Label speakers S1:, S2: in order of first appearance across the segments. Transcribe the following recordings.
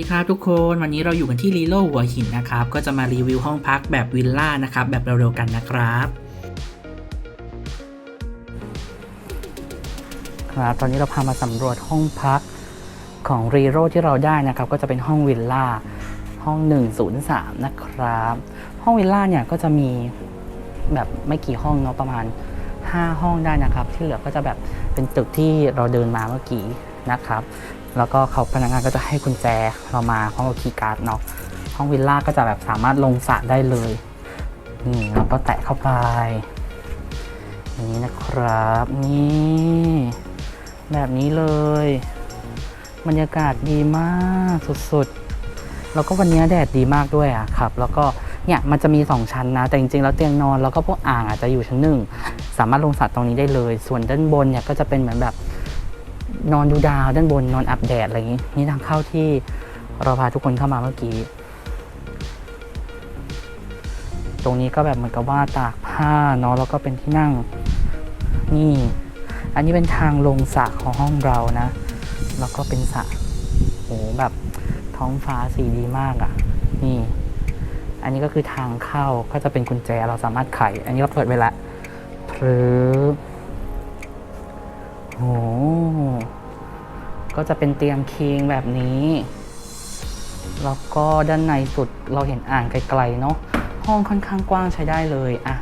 S1: ดีครับทุกคนวันนี้เราอยู่กันที่ลีโลหัวหินนะครับ ก็จะมารีวิวห้องพักแบบวิลล่านะครับ แบบเร็วๆกันนะครับ ครับตอนนี้เราพามาสำรวจห้องพักของรีโรที่เราได้นะครับ ก็จะเป็นห้องวิลล่าห้อง 103 นะครับ ห้องวิลล่าเนี่ยก็จะมีแบบไม่กี่ห้องเนาะประมาณ 5 ห้องได้นะครับ ที่เหลือก็จะแบบเป็นตึกที่เราเดินมาเมื่อกี้นะครับ แล้วก็เขาพนักงานก็จะให้กุญแจเรามาพร้อมกับคีย์การ์ดเนาะห้องวิลล่าก็จะแบบสามารถลงสระได้เลยนี่เราก็แตะเข้าไปนี้นะครับนี่แบบนี้เลย บรรยากาศดีมากสุดๆ แล้วก็วันนี้แดดดีมากด้วยอะครับ แล้วก็เนี่ยมันจะมี 2 ชั้นนะ แต่จริงๆ แล้วเตียงนอนแล้วก็พวกอ่างอาจจะอยู่ชั้นหนึ่งสามารถลงสระตรงนี้ได้เลย ส่วนด้านบนเนี่ยก็จะเป็นเหมือนแบบ นอนดูดาวด้านบนนอนอาบแดดอะไรอย่างนี้นี่ทางเข้าที่เราพาทุกคนเข้ามาเมื่อกี้ ตรงนี้ก็แบบเหมือนกับว่าตากผ้าเนาะแล้วก็เป็นที่นั่ง นี่ อันนี้เป็นทางลงสระของห้องเรานะ แล้วก็เป็นสระโหแบบท้องฟ้าสีดีมากอะ่ะ นี่ อันนี้ก็คือทางเข้าก็จะเป็นกุญแจเราสามารถไข อันนี้เราเปิดไว้ละหรือ โหก็จะเป็นเตียงคิงแบบนี้ แล้วก็ด้านในสุดเราเห็นอ่างไกลๆเนาะ ห้องค่อนข้างกว้างใช้ได้เลยอะ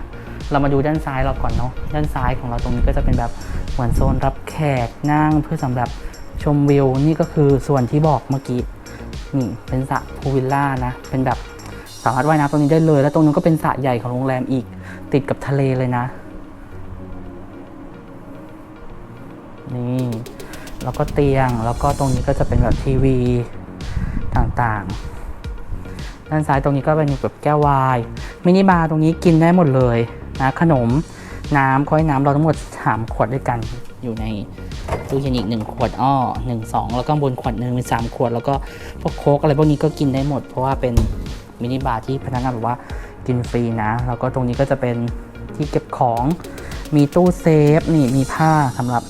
S1: เรามาดูด้านซ้ายเราก่อนเนาะ ด้านซ้ายของเราตรงนี้ก็จะเป็นแบบเหมือนโซนรับแขกนั่งเพื่อสำหรับชมวิว นี่ก็คือส่วนที่บอกเมื่อกี้ นี่เป็นสระพูลวิลล่านะ เป็นแบบสามารถว่ายน้ำตรงนี้ได้เลย แล้วตรงนู้นก็เป็นสระใหญ่ของโรงแรมอีก ติดกับทะเลเลยนะ นี่แล้วก็เตียงแล้วก็ตรงนี้ก็จะเป็นแบบทีวีต่างๆ ด้านซ้ายตรงนี้ก็เป็นแบบแก้ววายมินิบาร์ตรงนี้กินได้หมดเลยนะขนมน้ำค้อยน้ำเราทั้งหมด3ขวดด้วยกันอยู่ในตู้เย็นอีกหนึ่งขวดอ้อหนึ่งสองแล้วก็บนขวดหนึ่งเป็นสามขวด แล้วก็พวกโค้กอะไรพวกนี้ก็กินได้หมด เพราะว่าเป็นมินิบาร์ที่พนักงานบอกว่ากินฟรีนะ แล้วก็ตรงนี้ก็จะเป็นที่เก็บของมีตู้เซฟนี่มีผ้าสำหรับ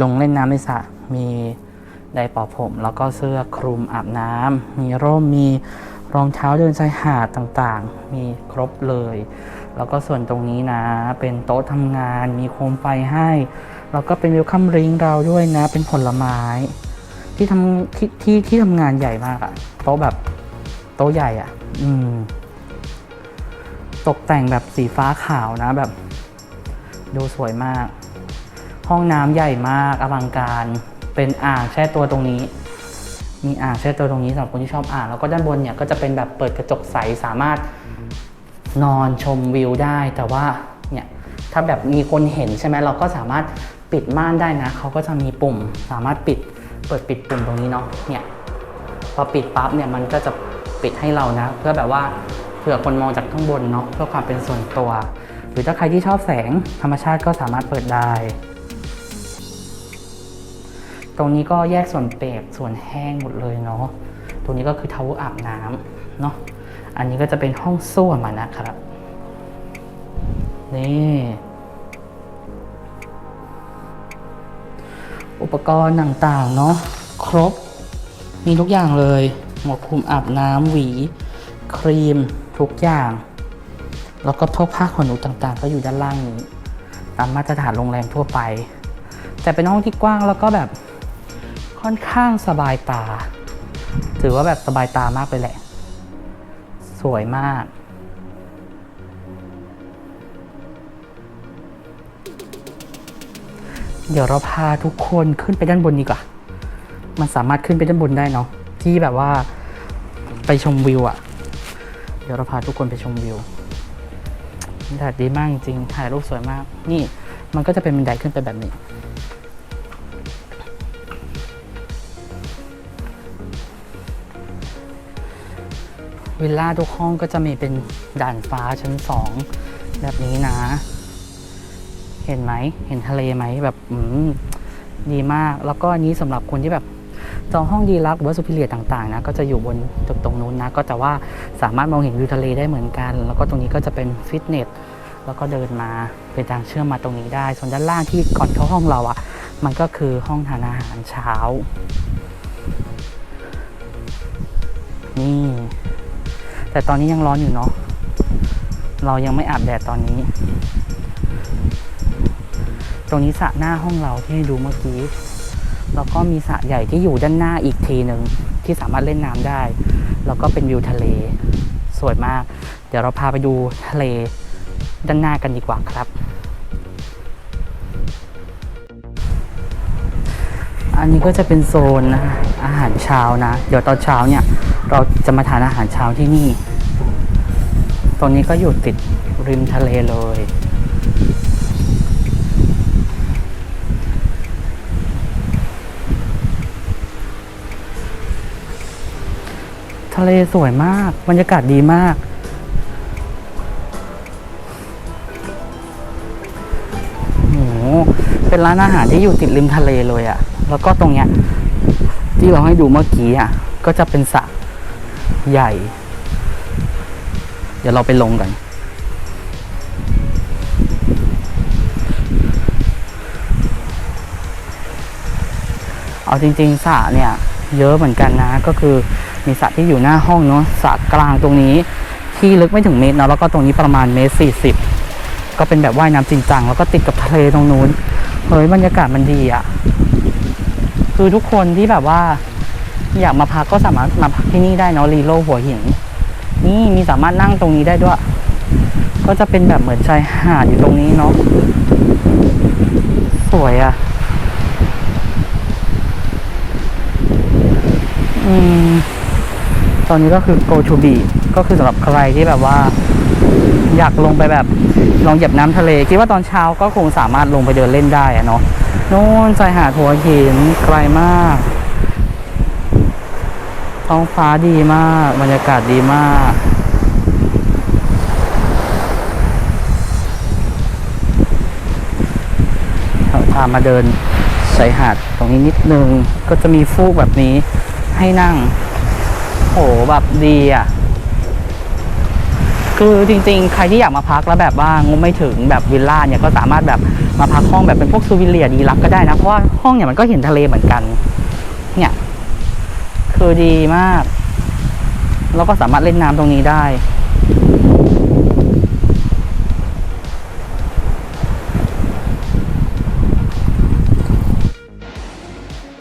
S1: ลงเล่นน้ำในสระมีไดร์เป่าผม แล้วก็เสื้อคลุมอาบน้ำมีร่มมีรองเท้าเดินชายหาดต่างๆ มีครบเลย แล้วก็ส่วนตรงนี้นะ เป็นโต๊ะทำงานมีโคมไฟให้ แล้วก็เป็นวิวคัมริงเราด้วยนะ เป็นผลไม้ ที่ทำที่ที่ที่ทำงานใหญ่มากอะโต๊ะแบบโต๊ะใหญ่อะอืม ตกแต่งแบบสีฟ้าขาวนะแบบ ดูสวยมาก ห้องน้ำใหญ่มากอลังการ เป็นอ่างแช่ตัวตรงนี้ มีอ่างแช่ตัวตรงนี้สำหรับคนที่ชอบอ่างแล้วก็ด้านบนเนี่ยก็จะเป็นแบบเปิดกระจกใสสามารถนอนชมวิวได้ แต่ว่าเนี่ยถ้าแบบมีคนเห็นใช่ไหมเราก็สามารถปิดม่านได้นะเขาก็จะมีปุ่ม สามารถปิดเปิดปิดปุ่มตรงนี้เนาะเนี่ยพอปิดปั๊บเนี่ยมันก็จะปิดให้เรานะ เพื่อแบบว่าเผื่อคนมองจากข้างบนเนาะเพื่อความเป็นส่วนตัว หรือถ้าใครที่ชอบแสงธรรมชาติก็สามารถเปิดได้ ตรงนี้ก็แยกส่วนเปียกส่วนแห้งหมดเลยเนาะ ตรงนี้ก็คือทาวเวอร์อาบน้ำเนาะ อันนี้ก็จะเป็นห้องส้วมนะครับ นี่ อุปกรณ์ต่างๆเนาะครบ มีทุกอย่างเลย หมวกคลุมอาบน้ำหวี ครีมทุกอย่าง แล้วก็พวกผ้าขนหนูต่างๆ ก็อยู่ด้านล่างนี้ ตามมาตรฐานโรงแรมทั่วไป แต่เป็นห้องที่กว้างแล้วก็แบบ ค่อนข้างสบายตา ถือว่าแบบสบายตามากเลยแหละ สวยมาก เดี๋ยวเราพาทุกคนขึ้นไปด้านบนดีกว่า มันสามารถขึ้นไปด้านบนได้เนาะที่แบบว่าไปชมวิวอะ่ะ เดี๋ยวเราพาทุกคนไปชมวิวแดดดีมากจริงถ่ายรูปสวยมาก นี่มันก็จะเป็นบันไดขึ้นไปแบบนี้ วิลล่าทุกห้องก็จะมีเป็นด่านฟ้าชั้นสองแบบนี้นะ เห็นไหมเห็นทะเลไหมแบบอืมดีมาก แล้วก็อันนี้สำหรับคนที่แบบจองห้องดีลักหรือว่าซูพิเลียต่างๆนะก็จะอยู่บนตึกตรงนู้นนะ ก็แต่ว่าสามารถมองเห็นวิวทะเลได้เหมือนกัน แล้วก็ตรงนี้ก็จะเป็นฟิตเนสแล้วก็เดินมาเป็นทางเชื่อมมาตรงนี้ได้ ส่วนด้านล่างที่ก่อนเข้าห้องเราอะ่ะ มันก็คือห้องทานอาหารเช้า นี่ แต่ตอนนี้ยังร้อนอยู่เนาะเรายังไม่อาบแดดตอนนี้ ตรงนี้สระหน้าห้องเราที่ให้ดูเมื่อกี้ แล้วก็มีสระใหญ่ที่อยู่ด้านหน้าอีกทีหนึ่งที่สามารถเล่นน้ำได้ แล้วก็เป็นวิวทะเล สวยมาก เดี๋ยวเราพาไปดูทะเลด้านหน้ากันดีกว่าครับ อันนี้ก็จะเป็นโซนนะอาหารเช้านะ เดี๋ยวตอนเช้าเนี่ย จะมาทานอาหารเช้าที่นี่ ตรงนี้ก็อยู่ติดริมทะเลเลย ทะเลสวยมากบรรยากาศดีมากโอ้โห เป็นร้านอาหารที่อยู่ติดริมทะเลเลยอะแล้วก็ตรงเนี้ยที่เราให้ดูเมื่อกี้อะก็จะเป็นสระ ใหญ่ เดี๋ยวเราไปลงกัน เอาจริงๆสระเนี่ย เยอะเหมือนกันนะ ก็คือมีสระที่อยู่หน้าห้องเนาะสระกลางตรงนี้ที่ลึกไม่ถึงเมตรเนาะแล้วก็ตรงนี้ประมาณเมตรสี่สิบก็เป็นแบบว่ายน้ำจริงจังแล้วก็ติดกับทะเลตรงนู้นเฮ้ยบรรยากาศมันดีอะคือทุกคนที่แบบว่า อยากมาพักก็สามารถมาพักที่นี่ได้เนาะรีโลหัวหิน นี่มีสามารถนั่งตรงนี้ได้ด้วย ก็จะเป็นแบบเหมือนชายหาดอยู่ตรงนี้เนาะสวยอะอืม ตอนนี้ก็คือ go to beach ก็คือสำหรับใครที่แบบว่า อยากลงไปแบบลองเหยียบน้ำทะเล คิดว่าตอนเช้าก็คงสามารถลงไปเดินเล่นได้อะเนาะนู่นชายหาดหัวหินไกลมาก ท้องฟ้าดีมาก บรรยากาศดีมากเราพามาเดินชายหาดตรงนี้นิดนึง ก็จะมีฟูกแบบนี้ให้นั่ง โหแบบดีอะ คือจริงๆ ใครที่อยากมาพักแล้วแบบว่างบไม่ถึงแบบวิลล่าเนี่ยก็สามารถแบบมาพักห้องแบบเป็นพวกซูวิเลียดีลักก็ได้นะ เพราะว่าห้องเนี่ยมันก็เห็นทะเลเหมือนกัน เนี่ย คือดีมากแล้วก็สามารถเล่นน้ำตรงนี้ได้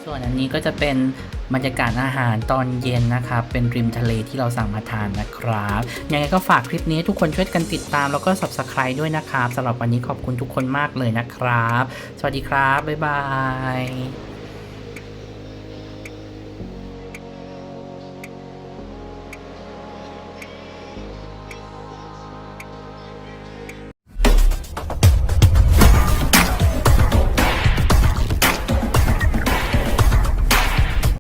S1: ส่วนอันนี้ก็จะเป็นบรรยากาศอาหารตอนเย็นนะครับ เป็นริมทะเลที่เราสั่งมาทานนะครับ ยังไงก็ฝากคลิปนี้ทุกคนช่วยกันติดตามแล้วก็ subscribe ด้วยนะครับสำหรับวันนี้ขอบคุณทุกคนมากเลยนะครับ สวัสดีครับ บ๊ายบาย